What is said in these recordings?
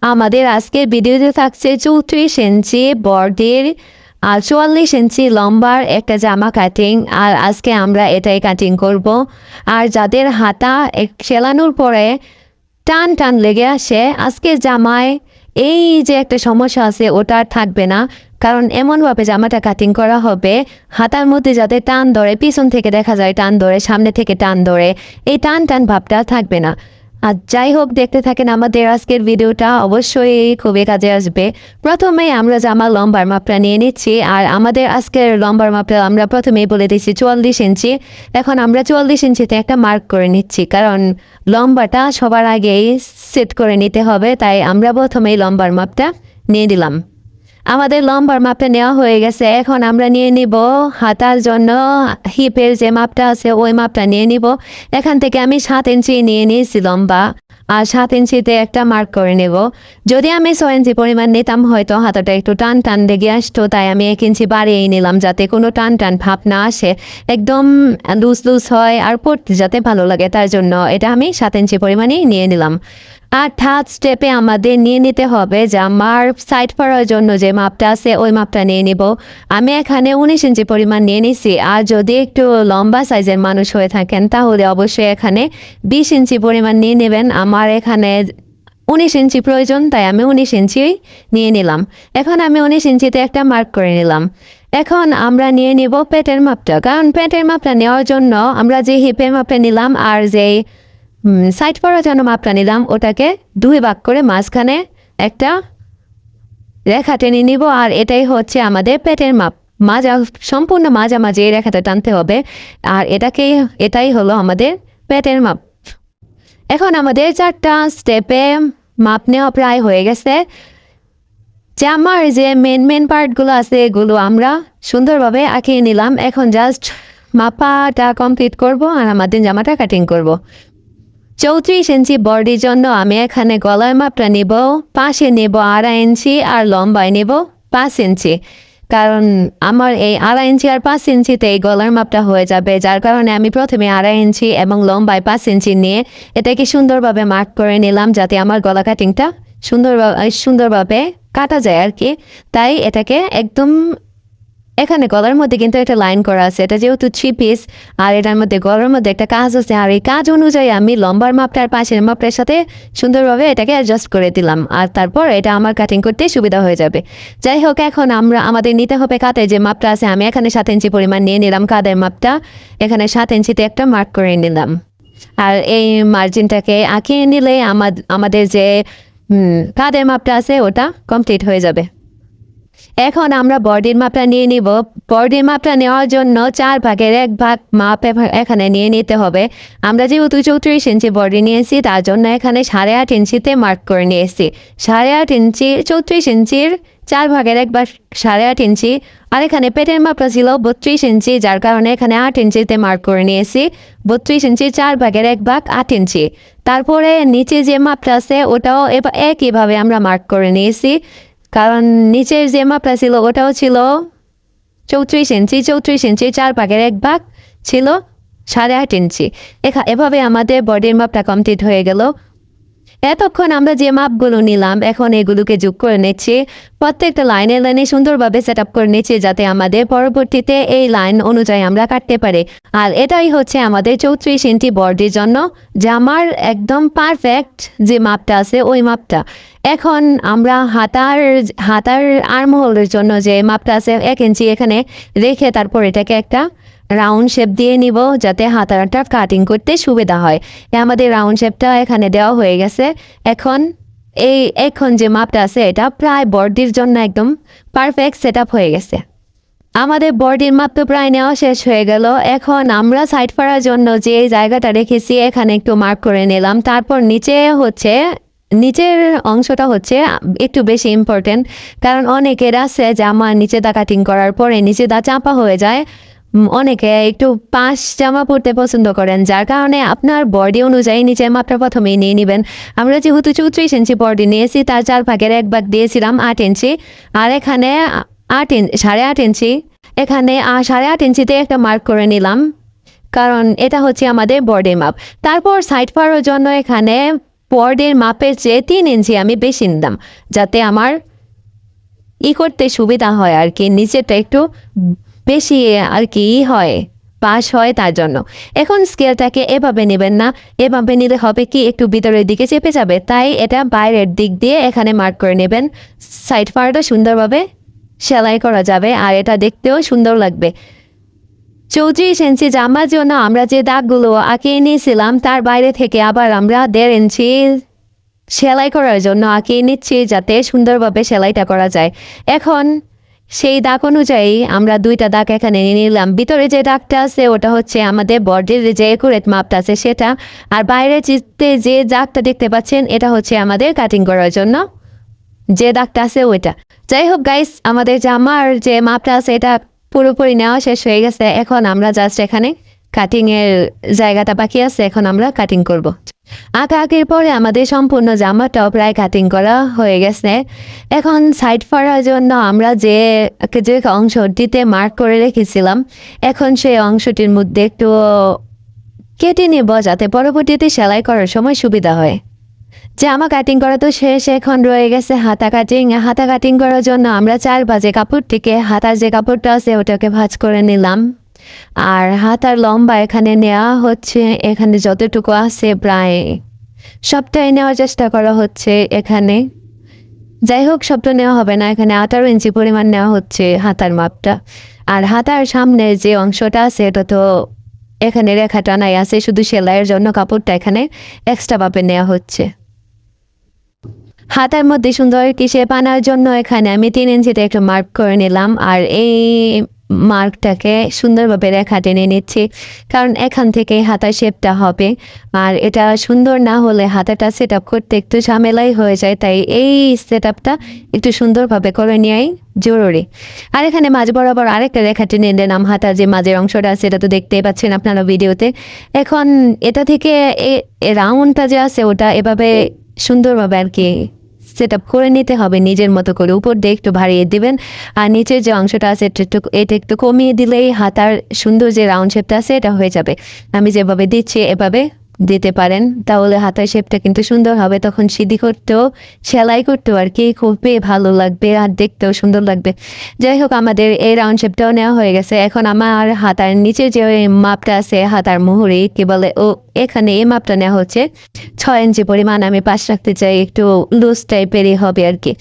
আমাদের আজকের ভিডিওতে থাকছে চৌত্রিশ ইঞ্চি বডির আর চুয়াল্লিশ ইঞ্চি লম্বার একটা জামা কাটিং আর আজকে আমরা এটাই কাটিং করব। আর যাদের হাতা এক- সেলানোর পরে টান টান লেগে আসে আজকে জামায় এই যে একটা সমস্যা আছে, ওটা আর থাকবে না। কারণ এমনভাবে জামাটা কাটিং করা হবে, হাতার মধ্যে যাতে টান ধরে, পিছন থেকে দেখা যায় টান ধরে, সামনে থেকে টান ধরে, এই টান টান ভাবটা থাকবে না। আর যাই হোক, দেখতে থাকেন আমাদের আজকের ভিডিওটা, অবশ্যই খুবই কাজে আসবে। প্রথমে আমরা জামা লম্বার মাপটা নিয়ে নিচ্ছি, আর আমাদের আজকের লম্বার মাপটা আমরা প্রথমেই বলে দিচ্ছি চুয়াল্লিশ ইঞ্চি। এখন আমরা চুয়াল্লিশ ইঞ্চিতে একটা মার্ক করে নিচ্ছি, কারণ লম্বাটা সবার আগেই সেট করে নিতে হবে, তাই আমরা প্রথমেই লম্বার মাপটা নিয়ে দিলাম আমাদের লম্বার মাপটা নেওয়া হয়ে গেছে। এখন আমরা নিয়ে নিব হাতার জন্য হিপের যে মাপটা আছে, ওই মাপটা নিয়ে নিব। এখান থেকে আমি সাত ইঞ্চি নিয়ে নিয়েছি লম্বা আর সাত ইঞ্চিতে একটা মার্ক করে নেব। যদি আমি ছয় ইঞ্চি পরিমাণ নিতাম, হয়তো হাতাটা একটু টান টান লেগে আসতো, তাই আমি এক ইঞ্চি বাড়িয়েই নিলাম যাতে কোনো টান টান ভাব না আসে। একদম লুজ লুজ হয় আর পড়তে যাতে ভালো লাগে, তার জন্য এটা আমি সাত ইঞ্চি পরিমাণেই নিয়ে নিলাম। আর থার্ড স্টেপে আমাদের নিয়ে নিতে হবে যে আমার সাইড পড়ার জন্য যে মাপটা আছে, ওই মাপটা নিয়ে নিব। আমি এখানে উনিশ ইঞ্চি পরিমাণ নিয়ে নিছি। আর যদি একটু লম্বা সাইজের মানুষ হয়ে থাকেন, তাহলে অবশ্যই এখানে বিশ ইঞ্চি পরিমাণ নিয়ে নেবেন। আমার এখানে উনিশ ইঞ্চি প্রয়োজন, তাই আমি উনিশ ইঞ্চি নিয়ে নিলাম। এখন আমি উনিশ ইঞ্চিতে একটা মার্ক করে নিলাম। এখন আমরা নিয়ে নিব পেটের মাপটা। কারণ পেটের মাপটা নেওয়ার জন্য আমরা যে হিপের মাপটা নিলাম আর যেই সাইড পড়ার জন্য মাপটা নিলাম, ওটাকে দুই ভাগ করে মাঝখানে একটা রেখা টেনে নিব, আর এটাই হচ্ছে আমাদের পেটের মাপ। মাজা, সম্পূর্ণ মাঝামাঝি এই রেখাটা টানতে হবে, আর এটাকেই এটাই হলো আমাদের পেটের মাপ। এখন আমাদের চারটা স্টেপে মাপ নেওয়া প্রায় হয়ে গেছে। জামার যে মেন মেন পার্টগুলো আছে, এগুলো আমরা সুন্দরভাবে আঁকিয়ে নিলাম। এখন জাস্ট মাপাটা কমপ্লিট করব, আর আমাদের জামাটা কাটিং করব। চৌত্রিশ ইঞ্চি বডির জন্য আমি এখানে গলার মাপটা নিব পাশে নেব আড়াই ইঞ্চি আর লম্বায় নেব পাঁচ ইঞ্চি। কারণ আমার এই আড়াই ইঞ্চি আর পাঁচ ইঞ্চিতে এই গলার মাপটা হয়ে যাবে, যার কারণে আমি প্রথমে আড়াই ইঞ্চি এবং লম্বায় পাঁচ ইঞ্চি নিয়ে এটাকে সুন্দরভাবে মার্ক করে নিলাম যাতে আমার গলা কাটিংটা সুন্দরভাবে সুন্দরভাবে কাটা যায় আর কি। তাই এটাকে একদম এখানে গলার মধ্যে কিন্তু একটা লাইন করা আছে। এটা যেহেতু থ্রি পিস আর এটার মধ্যে গলার মধ্যে একটা কাজ আছে। আর এই কাজ অনুযায়ী আমি লম্বার মাপটা আর পাশের মাপটার সাথে সুন্দরভাবে এটাকে অ্যাডজাস্ট করে দিলাম। আর তারপর এটা আমার কাটিং করতে সুবিধা হয়ে যাবে। যাই হোক, এখন আমরা আমাদের নিতে হবে কাতে যে মাপটা আছে, আমি এখানে সাত ইঞ্চি পরিমাণ নিয়ে নিলাম কাদের মাপটা। এখানে সাত ইঞ্চিতে একটা মার্ক করে নিলাম। আর এই মার্জিনটাকে আঁকিয়ে নিলে আমাদের যে কাদের মাপটা আছে, ওটা কমপ্লিট হয়ে যাবে। এখন আমরা বডির মাপটা নিয়ে নিব। বডির মাপটা নেওয়ার জন্য চার ভাগের এক ভাগ মাপ এখানে নিয়ে নিতে হবে। আমরা যেহেতু চৌত্রিশ ইঞ্চি বডি নিয়েছি, তার জন্য এখানে সাড়ে আট ইঞ্চিতে মার্ক করে নিয়েছি। সাড়ে আট ইঞ্চি, চৌত্রিশ ইঞ্চির চার ভাগের এক ভাগ সাড়ে আট ইঞ্চি, আর এখানে পেটের মাপটা ছিল বত্রিশ ইঞ্চি, যার কারণে এখানে আট ইঞ্চিতে মার্ক করে নিয়েছি। বত্রিশ ইঞ্চি চার ভাগের এক ভাগ আট ইঞ্চি। তারপরে নিচে যে মাপটা আছে, ওটাও এবার একইভাবে আমরা মার্ক করে নিয়েছি। কারণ নিচের যে মাপটা ছিল, ওটাও ছিল চৌত্রিশ ইঞ্চি চৌত্রিশ ইঞ্চি চার ভাগের এক ভাগ ছিল সাড়ে আট ইঞ্চি। এখা এভাবে আমাদের বডির মাপটা কমপ্লিট হয়ে গেল। এতক্ষণ আমরা যে মাপগুলো নিলাম, এখন এগুলোকে যোগ করে নিচ্ছি। প্রত্যেকটা লাইনে লাইনে সুন্দরভাবে সেট আপ করে নিচ্ছি যাতে আমাদের পরবর্তীতে এই লাইন অনুযায়ী আমরা কাটতে পারি। আর এটাই হচ্ছে আমাদের চৌত্রিশ ইঞ্চি বডির জন্য জামার একদম পারফেক্ট যে মাপটা আছে, ওই মাপটা। এখন আমরা হাতার হাতার আর্মহোলের জন্য যে মাপটা আছে এক ইঞ্চি এখানে রেখে তারপর এটাকে একটা রাউন্ড শেপ দিয়ে নিব যাতে হাতাটা কাটিং করতে সুবিধা হয়। আমাদের রাউন্ড শেপটা এখানে দেওয়া হয়ে গেছে। এখন এই এখন যে মাপটা আছে এটা প্রায় বডির জন্য একদম পারফেক্ট সেট হয়ে গেছে। আমাদের বডির মাপ তো প্রায় নেওয়া শেষ হয়ে গেল। এখন আমরা সাইড করার জন্য যে জায়গাটা রেখেছি এখানে একটু মার্ক করে নিলাম। তারপর নিচে হচ্ছে নিচের অংশটা হচ্ছে একটু বেশি ইম্পর্টেন্ট কারণ অনেকের আছে জামা নিচে দা কাটিং করার পরে নিচে দা চাপা হয়ে যায়। অনেকে একটু পাশ জামা পরতে পছন্দ করেন, যার কারণে আপনার বডি অনুযায়ী নিচের মাপটা প্রথমেই নিয়ে নেবেন। আমরা যেহেতু চৌত্রিশ ইঞ্চি বডি নিয়েছি, তার চার ভাগের এক ভাগ দিয়েছিলাম আট ইঞ্চি আর এখানে আট ইঞ্চি সাড়ে আট ইঞ্চি এখানে সাড়ে আট ইঞ্চিতে একটা মার্ক করে নিলাম। কারণ এটা হচ্ছে আমাদের বডি মাপ তারপর সাইড পাওয়ার জন্য এখানে বর্ডের মাপের চেয়ে তিন ইঞ্চি আমি বেশি নিলাম যাতে আমার ই করতে সুবিধা হয় আর কি নিচেটা একটু বেশি আর কি ই হয়, পাস হয় তার জন্য। এখন স্কেলটাকে এভাবে নেবেন না, এভাবে নিলে হবে কি, একটু ভিতরের দিকে চেপে যাবে, তাই এটা বাইরের দিক দিয়ে এখানে মার্ক করে নেবেন। সাইড পার্টও সুন্দরভাবে সেলাই করা যাবে আর এটা দেখতেও সুন্দর লাগবে। চৌত্রিশ ইঞ্চি জামার জন্য আমরা যে দাগগুলো আঁকিয়ে নিয়েছিলাম তার বাইরে থেকে আবার আমরা দেড় ইঞ্চি সেলাই করার জন্য আঁকিয়ে নিচ্ছি যাতে সুন্দরভাবে সেলাইটা করা যায়। এখন সেই দাগ অনুযায়ী আমরা দুইটা দাগ এখানে নিলাম। ভিতরে যে দাগটা আছে, ওটা হচ্ছে আমাদের বডির যে একুরেট মাপটা আছে সেটা। আর বাইরে চিত্তে যে দাগটা দেখতে পাচ্ছেন, এটা হচ্ছে আমাদের কাটিং করার জন্য যে দাগটা আছে ওইটা। যাই হোক গাইস আমাদের জামার যে মাপটা আছে, এটা পুরোপুরি নেওয়া শেষ হয়ে গেছে। এখন আমরা জাস্ট এখানে কাটিং এর জায়গাটা বাকি আছে, এখন আমরা কাটিং করব। আঁকা আঁকির পরে আমাদের সম্পূর্ণ জামাটাও প্রায় কাটিং করা হয়ে গেছে। এখন সাইড ফাড়ার জন্য আমরা যে যে অংশটিতে মার্ক করে রেখেছিলাম, এখন সেই অংশটির মধ্যে একটু কেটে নেব যাতে পরবর্তীতে সেলাই করার সময় সুবিধা হয়। জামা কাটিং করা তো শেষ, এখন রয়ে গেছে হাতা কাটিং হাতা কাটিং করার জন্য আমরা চার বাজে কাপড়টিকে, হাতার যে কাপড়টা আছে ওটাকে ভাঁজ করে নিলাম। আর হাতার লম্বা এখানে নেওয়া হচ্ছে, এখানে যতটুকু আছে প্রায় সবটাই নেওয়ার চেষ্টা করা হচ্ছে এখানে। যাই হোক, সবটা নেওয়া হবে না, এখানে আঠারো ইঞ্চি পরিমাণ নেওয়া হচ্ছে হাতার মাপটা। আর হাতার সামনে যে অংশটা আছে, এটা তো এখানে রেখা টানাই আছে, শুধু সেলাইয়ের জন্য কাপড়টা এখানে এক্সট্রা ভাবে নেওয়া হচ্ছে। হাতার মধ্যে সুন্দর একটি শেপ আনার জন্য এখানে আমি তিন ইঞ্চিতে একটু মার্ক করে নিলাম, আর এই মার্কটাকে সুন্দরভাবে রেখা টেনে নিচ্ছি, কারণ এখান থেকে হাতার শেপটা হবে। আর এটা সুন্দর না হলে হাতাটা সেট করতে একটু ঝামেলাই হয়ে যায়, তাই এই সেট একটু সুন্দরভাবে করে নেওয়াই জরুরি। আর এখানে মাঝ বরাবর আরেকটা রেখা টেনে নিলাম, হাতার যে মাঝের অংশটা আছে সেটা তো দেখতেই পাচ্ছেন আপনারা ভিডিওতে। এখন এটা থেকে এ রাউন্ডটা যে আছে, ওটা এভাবে সুন্দরভাবে আর কি সেট আপ করে নিতে হবে। নিজের মতো করে উপর দিয়ে একটু ভারিয়ে দিবেন। আর নিচের যে অংশটা আছে একটু, এটা একটু কমিয়ে দিলেই হাতার সুন্দর যে রাউন্ড শেপটা আছে, এটা হয়ে যাবে। আমি যেভাবে দিচ্ছি, এভাবে দিতে পারেন, তাহলে হাতের শেপটা কিন্তু সুন্দর হবে। তখন সিদ্ধি করতেও, সেলাই করতেও আর কি খুবই ভালো লাগবে আর দেখতেও সুন্দর লাগবে। যাই হোক, আমাদের এই রাউন্ড শেপটাও নেওয়া হয়ে গেছে। এখন আমার হাতার নিচে যে মাপটা আছে, হাতার মুহুরি, কি বলে, ও এখানে এই মাপটা নেওয়া হচ্ছে। ছয় ইঞ্চি পরিমাণ আমি পাশ রাখতে চাই, একটু লুজ টাইপেরই হবে আর কি।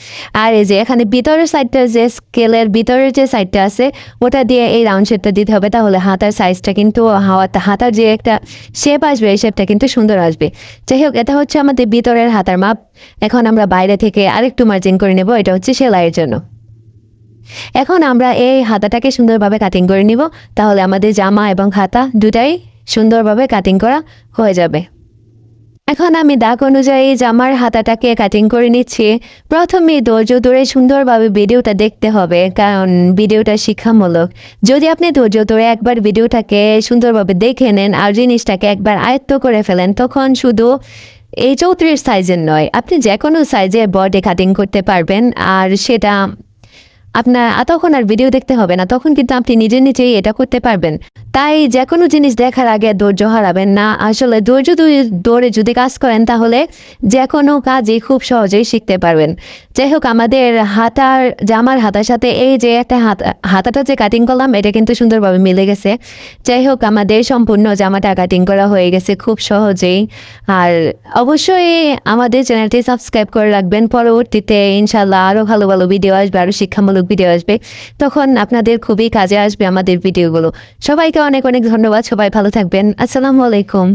আর এই যে এখানে ভিতরের সাইডটা যে স্কেলের ভিতরের যে সাইডটা আছে, ওটা দিয়ে এই রাউন্ড শেপটা দিতে হবে। তাহলে হাতার সাইজটা কিন্তু হাওয়াটা হাতার যে একটা শেপ আসবে, এই শেপটা কিন্তু সুন্দর আসবে। যাই হোক এটা হচ্ছে আমাদের ভিতরের হাতার মাপ। এখন আমরা বাইরে থেকে আরেকটু মার্জিন করে নেব, এটা হচ্ছে সেলাইয়ের জন্য। এখন আমরা এই হাতাটাকে সুন্দরভাবে কাটিং করে নিব, তাহলে আমাদের জামা এবং হাতা দুটাই সুন্দরভাবে কাটিং করা হয়ে যাবে। এখন আমি দাগ অনুযায়ী জামার হাতাটাকে কাটিং করে নিচ্ছি। প্রথমে ধৈর্য ধরে সুন্দরভাবে ভিডিওটা দেখতে হবে, কারণ ভিডিওটা শিক্ষামূলক। যদি আপনি ধৈর্য ধরে একবার ভিডিওটাকে সুন্দরভাবে দেখে নেন আর জিনিসটাকে একবার আয়ত্ত করে ফেলেন, তখন শুধু এই চৌত্রিশ সাইজের নয়, আপনি যে কোনো সাইজে বডি কাটিং করতে পারবেন। আর সেটা আপনার, তখন আর ভিডিও দেখতে হবে না, তখন কিন্তু আপনি নিজে নিজেই এটা করতে পারবেন। তাই যে কোনো জিনিস দেখার আগে ধৈর্য হারাবেন না। আসলে ধৈর্য ধরে যদি কাজ করেন, তাহলে যে কোনো কাজই খুব সহজেই শিখতে পারবেন। যাই হোক, আমাদের হাতার, জামার হাতার সাথে এই যে একটা হাতা, হাতাটা যে কাটিং করলাম, এটা কিন্তু সুন্দরভাবে মিলে গেছে। যাই হোক, আমাদের সম্পূর্ণ জামাটা কাটিং করা হয়ে গেছে খুব সহজেই। আর অবশ্যই আমাদের চ্যানেলটি সাবস্ক্রাইব করে রাখবেন। পরবর্তীতে ইনশাল্লাহ আরও ভালো ভালো ভিডিও আসবে আরও শিক্ষামূলক ভিডিও আসবে। তখন আপনাদের খুবই কাজে আসবে আমাদের ভিডিওগুলো সবাইকে অনেক অনেক ধন্যবাদ সবাই ভালো থাকবেন। আসসালামু আলাইকুম।